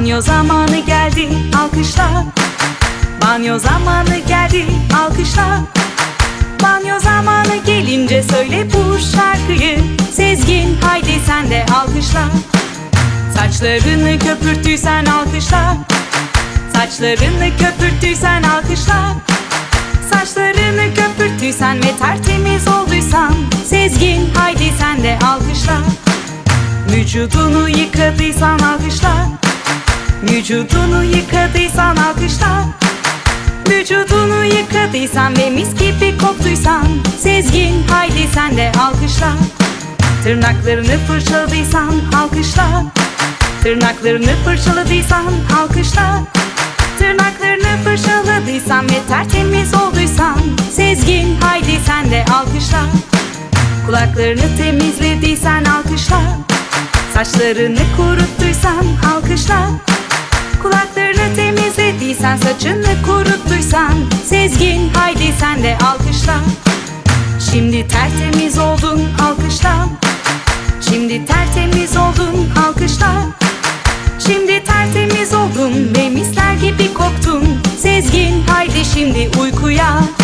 Banyo zamanı geldi alkışla. Banyo zamanı geldi alkışla. Banyo zamanı gelince söyle bu şarkıyı. Sezgin haydi sen de alkışla. Saçlarını köpürttüysen alkışla. Saçlarını köpürttüysen alkışla. Saçlarını köpürttüysen ve tertemiz olduysan Sezgin haydi sen de alkışla. Vücudunu yıkadıysan alkışla Vücudunu yıkadıysan alkışla. Vücudunu yıkadıysan ve mis gibi koktuysan Sezgin haydi sen de alkışla. Tırnaklarını fırçaladıysan alkışla. Tırnaklarını fırçaladıysan alkışla. Tırnaklarını fırçaladıysan ve tertemiz olduysan Sezgin haydi sen de alkışla. Kulaklarını temizlediysen alkışla. Saçlarını kuruttuysan alkışla Saçını kuruttuysan Sezgin haydi sen de alkışla. Şimdi tertemiz oldun alkışla. Şimdi tertemiz oldun alkışla. Şimdi tertemiz oldun ve gibi koktun. Sezgin haydi şimdi uykuya.